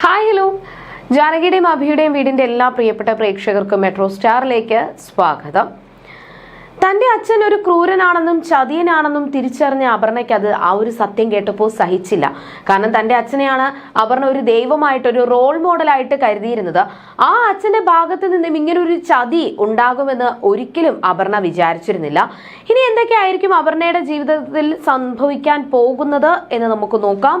Hi hello ജാനകിയുടെയും അഭിയുടെയും വീടിന്റെ എല്ലാ പ്രിയപ്പെട്ട പ്രേക്ഷകർക്കും മെട്രോ സ്റ്റാറിലേക്ക് സ്വാഗതം. തന്റെ അച്ഛൻ ഒരു ക്രൂരനാണെന്നും ചതിയനാണെന്നും തിരിച്ചറിഞ്ഞ അപർണയ്ക്ക് അത് ആ ഒരു സത്യം കേട്ടപ്പോൾ സഹിച്ചില്ല. കാരണം തന്റെ അച്ഛനെയാണ് അപർണ ഒരു ദൈവമായിട്ട് ഒരു റോൾ മോഡലായിട്ട് കരുതിയിരുന്നത്. ആ അച്ഛന്റെ ഭാഗത്ത് നിന്നും ഇങ്ങനെ ഒരു ചതി ഉണ്ടാകുമെന്ന് ഒരിക്കലും അപർണ വിചാരിച്ചിരുന്നില്ല. ഇനി എന്തൊക്കെയായിരിക്കും അപർണയുടെ ജീവിതത്തിൽ സംഭവിക്കാൻ പോകുന്നത് എന്ന് നമുക്ക് നോക്കാം.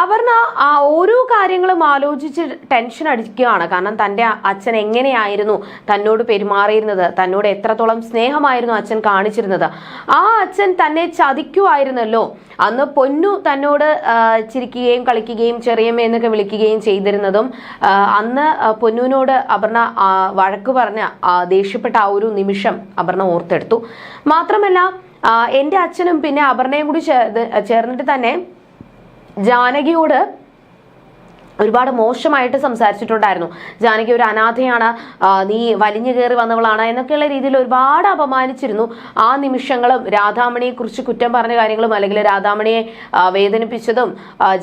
അപർണ ആ ഓരോ കാര്യങ്ങളും ആലോചിച്ച് ടെൻഷൻ അടിക്കുകയാണ്. കാരണം തന്റെ അച്ഛൻ എങ്ങനെയായിരുന്നു തന്നോട് പെരുമാറിയിരുന്നത്? തന്നോട് എത്രത്തോളം സ്നേഹമായിരുന്നു അച്ഛൻ കാണിച്ചിരുന്നത്? ആ അച്ഛൻ തന്നെ ചതിക്കുമായിരുന്നല്ലോ. അന്ന് പൊന്നു തന്നോട് ചിരിക്കുകയും കളിക്കുകയും ചെറിയമ്മ എന്നൊക്കെ വിളിക്കുകയും ചെയ്തിരുന്നതും അന്ന് പൊന്നുവിനോട് അപർണ വഴക്ക് പറഞ്ഞ ദേഷ്യപ്പെട്ട ആ ഒരു നിമിഷം അപർണ ഓർത്തെടുത്തു. മാത്രമല്ല എന്റെ അച്ഛനും പിന്നെ അപർണയും കൂടി ചേർന്നിട്ട് തന്നെ ജാനകിയോട് ഒരുപാട് മോശമായിട്ട് സംസാരിച്ചിട്ടുണ്ടായിരുന്നു. ജാനകി ഒരു അനാഥയാണ് നീ വലിഞ്ഞു കയറി വന്നവളാണ് എന്നൊക്കെയുള്ള രീതിയിൽ ഒരുപാട് അപമാനിച്ചിരുന്നു. ആ നിമിഷങ്ങളും രാധാമണിയെ കുറിച്ച് കുറ്റം പറഞ്ഞ കാര്യങ്ങളും അല്ലെങ്കിൽ രാധാമണിയെ വേദനിപ്പിച്ചതും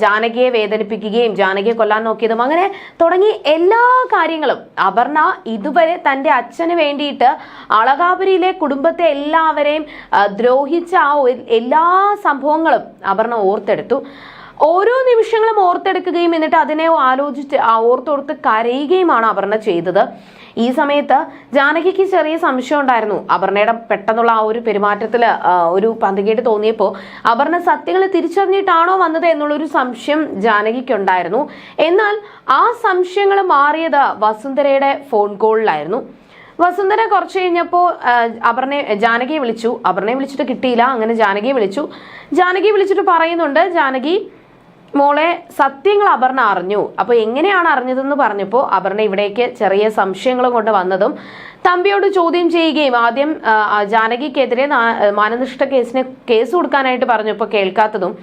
ജാനകിയെ വേദനിപ്പിക്കുകയും ജാനകിയെ കൊല്ലാൻ നോക്കിയതും അങ്ങനെ തുടങ്ങി എല്ലാ കാര്യങ്ങളും. അപർണ ഇതുവരെ തന്റെ അച്ഛന് വേണ്ടിയിട്ട് അളകാപുരിയിലെ കുടുംബത്തെ എല്ലാവരെയും ദ്രോഹിച്ച ആ എല്ലാ സംഭവങ്ങളും അപർണ ഓർത്തെടുത്തു. ഓരോ നിമിഷങ്ങളും ഓർത്തെടുക്കുകയും എന്നിട്ട് അതിനെ ആലോചിച്ച് ഓർത്തോർത്ത് കരയുകയുമാണ് അപർണ ചെയ്തത്. ഈ സമയത്ത് ജാനകിക്ക് ചെറിയ സംശയം ഉണ്ടായിരുന്നു. അപർണയുടെ പെട്ടെന്നുള്ള ആ ഒരു പെരുമാറ്റത്തിൽ ഒരു പന്തികേട് തോന്നിയപ്പോൾ അപർണ സത്യങ്ങൾ തിരിച്ചറിഞ്ഞിട്ടാണോ വന്നത് എന്നുള്ളൊരു സംശയം ജാനകിക്കുണ്ടായിരുന്നു. എന്നാൽ ആ സംശയങ്ങൾ മാറിയത് വസുന്ധരയുടെ ഫോൺ കോളിലായിരുന്നു. വസുന്ധര കുറച്ച് കഴിഞ്ഞപ്പോൾ അപർണയെ ജാനകിയെ വിളിച്ചു. അപർണയെ വിളിച്ചിട്ട് കിട്ടിയില്ല അങ്ങനെ ജാനകിയെ വിളിച്ചു. ജാനകി വിളിച്ചിട്ട് പറയുന്നുണ്ട് ജാനകി മോളെ സത്യങ്ങൾ അപർണ അറിഞ്ഞു. അപ്പോൾ എങ്ങനെയാണ് അറിഞ്ഞതെന്ന് പറഞ്ഞപ്പോൾ അപർണ ഇവിടേക്ക് ചെറിയ സംശയങ്ങൾ കൊണ്ട് വന്നതും തമ്പിയോട് ചോദ്യം ചെയ്യുകയും ആദ്യം ജാനകിക്കെതിരെ മാനനിഷ്ഠ കേസിന് കേസ് കൊടുക്കാനായിട്ട് പറഞ്ഞപ്പോൾ കേൾക്കാത്തതും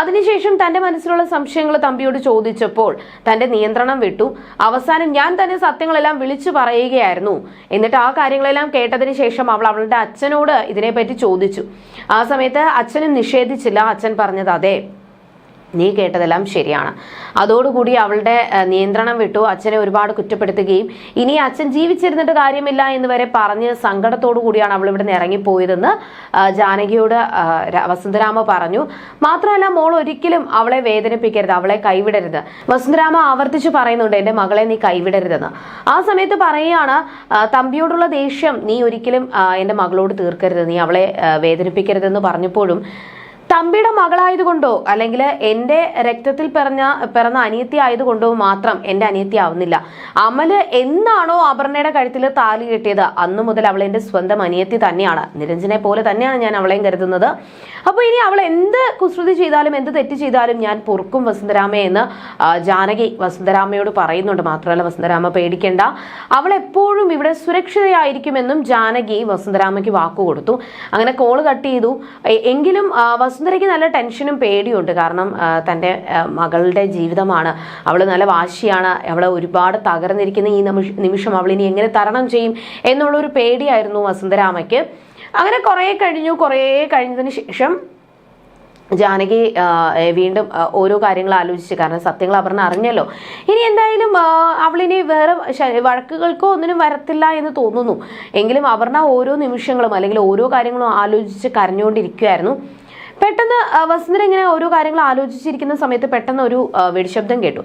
അതിനുശേഷം തന്റെ മനസ്സിലുള്ള സംശയങ്ങൾ തമ്പിയോട് ചോദിച്ചപ്പോൾ തന്റെ നിയന്ത്രണം വിട്ടു. അവസാനം ഞാൻ തന്നെ സത്യങ്ങളെല്ലാം വിളിച്ചു പറയുകയായിരുന്നു. എന്നിട്ട് ആ കാര്യങ്ങളെല്ലാം കേട്ടതിന് ശേഷം അവൾ അവളുടെ അച്ഛനോട് ഇതിനെപ്പറ്റി ചോദിച്ചു. ആ സമയത്ത് അച്ഛനും നിഷേധിച്ചില്ല. അച്ഛൻ പറഞ്ഞത് അതെ. നീ കേട്ടതെല്ലാം ശരിയാണ്. അതോടുകൂടി അവളുടെ നിയന്ത്രണം വിട്ടു. അച്ഛനെ ഒരുപാട് കുറ്റപ്പെടുത്തുകയും ഇനി അച്ഛൻ ജീവിച്ചിരുന്നിട്ട് കാര്യമില്ല എന്ന് വരെ പറഞ്ഞ് സങ്കടത്തോടു കൂടിയാണ് അവൾ ഇവിടെ നിന്ന് ഇറങ്ങിപ്പോയതെന്ന് ജാനകിയോട് വസന്തരാമ പറഞ്ഞു. മാത്രമല്ല മോൾ ഒരിക്കലും അവളെ വേദനിപ്പിക്കരുത് അവളെ കൈവിടരുത്. വസന്തരാമ ആവർത്തിച്ച് പറയുന്നുണ്ട് എന്റെ മകളെ നീ കൈവിടരുതെന്ന്. ആ സമയത്ത് പറയുകയാണ് തമ്പിയോടുള്ള ദേഷ്യം നീ ഒരിക്കലും എന്റെ മകളോട് തീർക്കരുത്. നീ അവളെ വേദനിപ്പിക്കരുതെന്ന് പറഞ്ഞപ്പോഴും തമ്പിയുടെ മകളായതുകൊണ്ടോ അല്ലെങ്കിൽ എന്റെ രക്തത്തിൽ പിറഞ്ഞ പിറന്ന അനിയത്തി ആയതുകൊണ്ടോ മാത്രം എന്റെ അനിയത്തി ആവുന്നില്ല. അമൽ എന്നാണോ അപർണയുടെ കഴുത്തിൽ താലി കെട്ടിയത്? അന്നു മുതൽ അവൾ എന്റെ സ്വന്തം അനിയത്തി തന്നെയാണ്. നിരഞ്ജനെ പോലെ തന്നെയാണ് ഞാൻ അവളെയും കരുതുന്നത്. അപ്പോൾ ഇനി അവൾ എന്ത് കുസൃതി ചെയ്താലും എന്ത് തെറ്റ് ചെയ്താലും ഞാൻ പൊറുക്കും വസുന്ധരാമയെ എന്ന് ജാനകി വസുന്ധരാമയോട് പറയുന്നുണ്ട്. മാത്രമല്ല വസുന്ധരാമ പേടിക്കേണ്ട. അവൾ എപ്പോഴും ഇവിടെ സുരക്ഷിതയായിരിക്കുമെന്നും ജാനകി വസുന്ധരാമയ്ക്ക് വാക്കു കൊടുത്തു. അങ്ങനെ കോൾ കട്ട് ചെയ്തു. എങ്കിലും ആ, വസുന്ധരയ്ക്ക് നല്ല ടെൻഷനും പേടിയും ഉണ്ട്. കാരണം തന്റെ മകളുടെ ജീവിതമാണ്. അവൾ നല്ല വാശിയാണ്. അവൾ ഒരുപാട് തകർന്നിരിക്കുന്ന ഈ നിമിഷ- അവൾ ഇനി എങ്ങനെ തരണം ചെയ്യും എന്നുള്ളൊരു പേടിയായിരുന്നു വസുന്ധരാമയ്ക്ക്. അങ്ങനെ കുറേ കഴിഞ്ഞു. കുറേ കഴിഞ്ഞതിന് ശേഷം ജാനകി വീണ്ടും ഓരോ കാര്യങ്ങൾ ആലോചിച്ച്. കാരണം സത്യങ്ങൾ അപർണ അറിഞ്ഞല്ലോ. ഇനി എന്തായാലും അവളിനി വേറെ വഴക്കുകൾക്കോ ഒന്നിനും വരത്തില്ല എന്ന് തോന്നുന്നു. എങ്കിലും അപർണ ഓരോ നിമിഷങ്ങളും അല്ലെങ്കിൽ ഓരോ കാര്യങ്ങളും ആലോചിച്ച് കരഞ്ഞുകൊണ്ടിരിക്കുകയായിരുന്നു പെട്ടെന്ന് വസന്തൻ ഇങ്ങനെ ഓരോ കാര്യങ്ങൾ ആലോചിച്ചിരിക്കുന്ന സമയത്ത് പെട്ടെന്ന് ഒരു വെടിശബ്ദം കേട്ടു.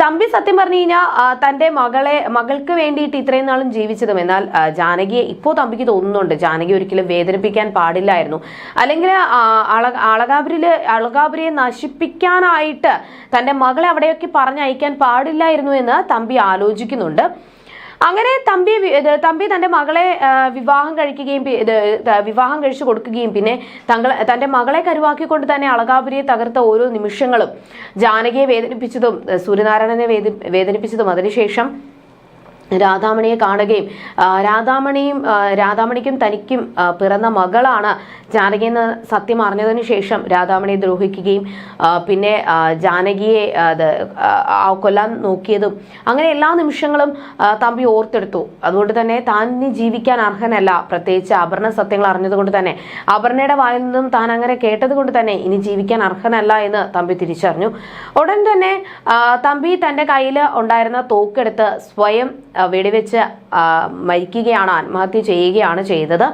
തമ്പി സത്യം പറഞ്ഞു കഴിഞ്ഞാൽ തന്റെ മകളെ മകൾക്ക് വേണ്ടിയിട്ട് ഇത്രയും നാളും ജീവിച്ചതും എന്നാൽ ജാനകിയെ ഇപ്പോൾ തമ്പിക്ക് തോന്നുന്നുണ്ട്. ജാനകി ഒരിക്കലും വേദനിപ്പിക്കാൻ പാടില്ലായിരുന്നു. അല്ലെങ്കിൽ അളകാപുരിൽ അളകാപുരിയെ നശിപ്പിക്കാനായിട്ട് തന്റെ മകളെ അവിടെയൊക്കെ പറഞ്ഞയക്കാൻ പാടില്ലായിരുന്നു എന്ന് തമ്പി ആലോചിക്കുന്നുണ്ട്. അങ്ങനെ തമ്പി തമ്പി തന്റെ മകളെ വിവാഹം കഴിക്കുകയും വിവാഹം കഴിച്ചു കൊടുക്കുകയും പിന്നെ തങ്ങൾ തന്റെ മകളെ കരുവാക്കിക്കൊണ്ട് തന്നെ അളകാപുരിയെ തകർത്ത ഓരോ നിമിഷങ്ങളും ജാനകിയെ വേദനിപ്പിച്ചതും സൂര്യനാരായണനെ വേദി വേദനിപ്പിച്ചതും. അതിനുശേഷം രാധാമണിയെ കാണുകയും രാധാമണിയും രാധാമണിക്കും തനിക്കും പിറന്ന മകളാണ് ജാനകി എന്ന സത്യം അറിഞ്ഞതിന് ശേഷം രാധാമണിയെ ദ്രോഹിക്കുകയും പിന്നെ ജാനകിയെ അത് കൊല്ലാൻ നോക്കിയതും അങ്ങനെ എല്ലാ നിമിഷങ്ങളും തമ്പി ഓർത്തെടുത്തു. അതുകൊണ്ട് തന്നെ താൻ ഇനി ജീവിക്കാൻ അർഹനല്ല. പ്രത്യേകിച്ച് അപർണ സത്യങ്ങൾ അറിഞ്ഞതുകൊണ്ട് തന്നെ. അപർണയുടെ വായിൽ നിന്നും താൻ അങ്ങനെ കേട്ടത് കൊണ്ട് തന്നെ ഇനി ജീവിക്കാൻ അർഹനല്ല എന്ന് തമ്പി തിരിച്ചറിഞ്ഞു. ഉടൻ തന്നെ തമ്പി തന്റെ കയ്യിൽ ഉണ്ടായിരുന്ന തോക്കെടുത്ത് സ്വയം വെടിവെച്ച് മരിക്കുകയാണ് ആത്മഹത്യ ചെയ്യുകയാണ് ചെയ്തത്.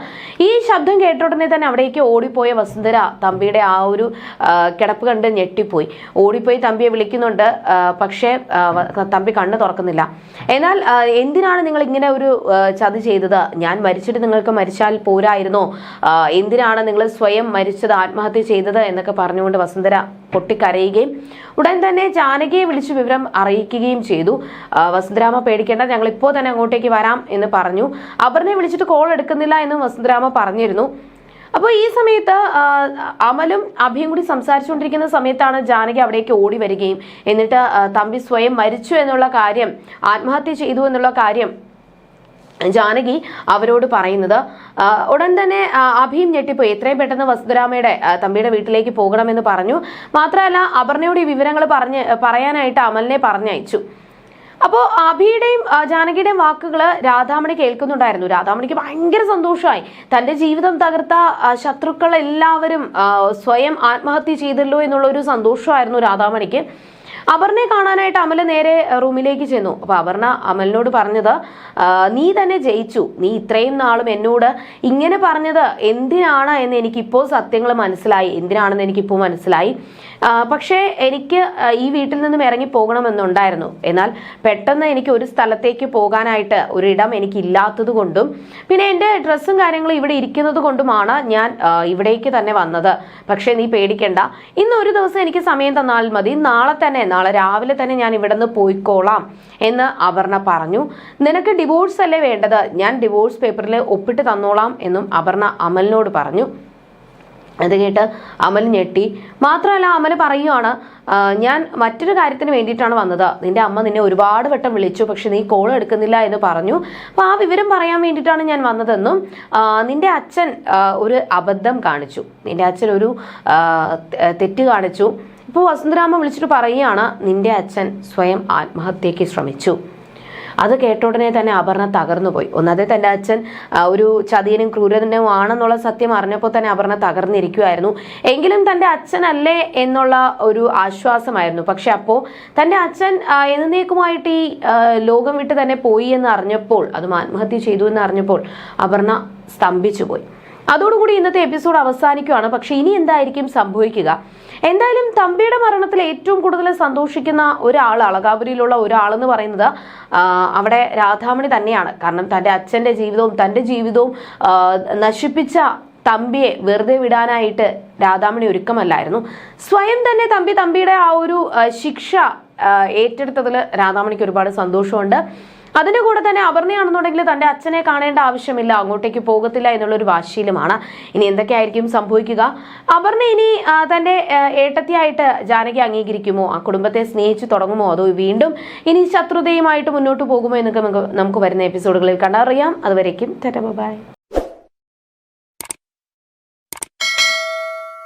ഈ ശബ്ദം കേട്ട ഉടനെ തന്നെ അവിടേക്ക് ഓടിപ്പോയ വസുന്ധര തമ്പിയുടെ ആ ഒരു കിടപ്പ് കണ്ട് ഞെട്ടിപ്പോയി. ഓടിപ്പോയി തമ്പിയെ വിളിക്കുന്നുണ്ട് പക്ഷേ തമ്പി കണ്ണ് തുറക്കുന്നില്ല. എന്നാൽ എന്തിനാണ് നിങ്ങൾ ഇങ്ങനെ ഒരു ചത് ചെയ്തത്? ഞാൻ മരിച്ചിട്ട് നിങ്ങൾക്ക് മരിച്ചാൽ പോരായിരുന്നോ? എന്തിനാണ് നിങ്ങൾ സ്വയം മരിച്ചത് ആത്മഹത്യ ചെയ്തത് എന്നൊക്കെ പറഞ്ഞുകൊണ്ട് വസുന്ധര പൊട്ടിക്കരയുകയും ഉടൻ തന്നെ ജാനകിയെ വിളിച്ച് വിവരം അറിയിക്കുകയും ചെയ്തു. വസുന്ധരാമ പേടിക്കേണ്ട ഞങ്ങൾ ഇപ്പോൾ തന്നെ അങ്ങോട്ടേക്ക് വരാം എന്ന് പറഞ്ഞു. അപർണയെ വിളിച്ചിട്ട് കോൾ എടുക്കുന്നില്ല എന്ന് വസുന്ധരാമ പറഞ്ഞിരുന്നു. അപ്പോൾ ഈ സമയത്ത് അമലും അഭിയും കൂടി സംസാരിച്ചുകൊണ്ടിരിക്കുന്ന സമയത്താണ് ജാനകി അവിടേക്ക് ഓടി വരികയും. എന്നിട്ട് തമ്പി സ്വയം മരിച്ചു എന്നുള്ള കാര്യം ആത്മഹത്യ ചെയ്തു എന്നുള്ള കാര്യം ജാനകി അവരോട് പറയുന്നത്. ഉടൻ തന്നെ അഭിയും ഞെട്ടിപ്പോയി. എത്രയും പെട്ടെന്ന് വസുധരാമയുടെ തമ്പിയുടെ വീട്ടിലേക്ക് പോകണമെന്ന് പറഞ്ഞു. മാത്രമല്ല അപർണയോട് ഈ വിവരങ്ങൾ പറഞ്ഞ് പറയാനായിട്ട് അമലിനെ പറഞ്ഞയച്ചു. അപ്പോൾ അഭിയുടെയും ജാനകിയുടെയും വാക്കുകൾ രാധാമണി കേൾക്കുന്നുണ്ടായിരുന്നു. രാധാമണിക്ക് ഭയങ്കര സന്തോഷമായി. തന്റെ ജീവിതം തകർത്ത ശത്രുക്കൾ എല്ലാവരും സ്വയം ആത്മഹത്യ ചെയ്തല്ലോ എന്നുള്ള ഒരു സന്തോഷമായിരുന്നു രാധാമണിക്ക്. അപർണയെ കാണാനായിട്ട് അമല നേരെ റൂമിലേക്ക് ചെന്നു. അപ്പൊ അപർണ അമലിനോട് പറഞ്ഞത് "ആ, നീ തന്നെ ജയിച്ചു. നീ ഇത്രയും നാളും എന്നോട് ഇങ്ങനെ പറഞ്ഞത് എന്തിനാണ് എന്ന് എനിക്കിപ്പോൾ സത്യങ്ങൾ മനസ്സിലായി. എന്തിനാണെന്ന് എനിക്കിപ്പോൾ മനസ്സിലായി. പക്ഷേ എനിക്ക് ഈ വീട്ടിൽ നിന്നും ഇറങ്ങി പോകണമെന്നുണ്ടായിരുന്നു. എന്നാൽ പെട്ടെന്ന് എനിക്ക് ഒരു സ്ഥലത്തേക്ക് പോകാനായിട്ട് ഒരിടം എനിക്കില്ലാത്തത് കൊണ്ടും പിന്നെ എന്റെ ഡ്രസ്സും കാര്യങ്ങളും ഇവിടെ ഇരിക്കുന്നത് കൊണ്ടുമാണ് ഞാൻ ഇവിടേക്ക് തന്നെ വന്നത്. പക്ഷേ നീ പേടിക്കണ്ട. ഇന്ന് ഒരു ദിവസം എനിക്ക് സമയം തന്നാൽ മതി. നാളെ തന്നെ നാളെ രാവിലെ തന്നെ ഞാൻ ഇവിടെ നിന്ന് പോയിക്കോളാം എന്ന് അപർണ പറഞ്ഞു. നിനക്ക് ഡിവോഴ്സ് അല്ലേ വേണ്ടത്? ഞാൻ ഡിവോഴ്സ് പേപ്പറിൽ ഒപ്പിട്ട് തന്നോളാം എന്നും അപർണ അമലിനോട് പറഞ്ഞു. അത് കേട്ട് അമൽ ഞെട്ടി. മാത്രമല്ല അമൽ പറയുവാണ് ഞാൻ മറ്റൊരു കാര്യത്തിന് വേണ്ടിയിട്ടാണ് വന്നത്. നിന്റെ അമ്മ നിന്നെ ഒരുപാട് വട്ടം വിളിച്ചു പക്ഷെ നീ കോൾ എടുക്കുന്നില്ല എന്ന് പറഞ്ഞു. അപ്പോൾ ആ വിവരം പറയാൻ വേണ്ടിയിട്ടാണ് ഞാൻ വന്നതെന്നും നിന്റെ അച്ഛൻ ഒരു അബദ്ധം കാണിച്ചു. നിന്റെ അച്ഛൻ ഒരു തെറ്റ് കാണിച്ചു. ഇപ്പോൾ വസന്തരാമ വിളിച്ചിട്ട് പറയുകയാണ് നിന്റെ അച്ഛൻ സ്വയം ആത്മഹത്യയ്ക്ക് ശ്രമിച്ചു. അത് കേട്ട ഉടനെ തന്നെ അപർണ തകർന്നു പോയി. ഒന്നാതെ തന്റെ അച്ഛൻ ഒരു ചതിയനും ക്രൂരനും ആണെന്നുള്ള സത്യം അറിഞ്ഞപ്പോൾ തന്നെ അപർണ തകർന്നിരിക്കുമായിരുന്നു എങ്കിലും തന്റെ അച്ഛനല്ലേ എന്നുള്ള ഒരു ആശ്വാസമായിരുന്നു. പക്ഷെ അപ്പോൾ തന്റെ അച്ഛൻ എന്നേക്കുമായിട്ട് ഈ ലോകം വിട്ട് തന്നെ പോയി എന്ന് അറിഞ്ഞപ്പോൾ അതും ആത്മഹത്യ ചെയ്തു എന്ന് അറിഞ്ഞപ്പോൾ അപർണ സ്തംഭിച്ചു പോയി അതോടുകൂടി ഇന്നത്തെ എപ്പിസോഡ് അവസാനിക്കുകയാണ് പക്ഷെ ഇനി എന്തായിരിക്കും സംഭവിക്കുക? എന്തായാലും തമ്പിയുടെ മരണത്തിൽ ഏറ്റവും കൂടുതൽ സന്തോഷിക്കുന്ന ഒരാൾ അളകാപുരിയിലുള്ള ഒരാളെന്ന് പറയുന്നത് അവിടെ രാധാമണി തന്നെയാണ്. കാരണം തന്റെ അച്ഛന്റെ ജീവിതവും തന്റെ ജീവിതവും നശിപ്പിച്ച തമ്പിയെ വെറുതെ വിടാനായിട്ട് രാധാമണി ഒരുക്കമല്ലായിരുന്നു. സ്വയം തന്നെ തമ്പി തമ്പിയുടെ ആ ഒരു ശിക്ഷ ഏറ്റെടുത്തതിൽ രാധാമണിക്ക് ഒരുപാട് സന്തോഷമുണ്ട്. അതിന്റെ കൂടെ തന്നെ അപർണയാണെന്നുണ്ടെങ്കിൽ തന്റെ അച്ഛനെ കാണേണ്ട ആവശ്യമില്ല. അങ്ങോട്ടേക്ക് പോകത്തില്ല എന്നുള്ളൊരു വാശീലുമാണ് ഇനി എന്തൊക്കെയായിരിക്കും സംഭവിക്കുക? അപർണ ഇനി തന്റെ ഏട്ടത്തിയായിട്ട് ജാനകി അംഗീകരിക്കുമോ? ആ കുടുംബത്തെ സ്നേഹിച്ചു തുടങ്ങുമോ? അതോ വീണ്ടും ഇനി ശത്രുതയുമായിട്ട് മുന്നോട്ട് പോകുമോ എന്നൊക്കെ നമുക്ക് നമുക്ക് വരുന്ന എപ്പിസോഡുകളിൽ കണ്ടറിയാം. അതുവരേക്കും ബൈ.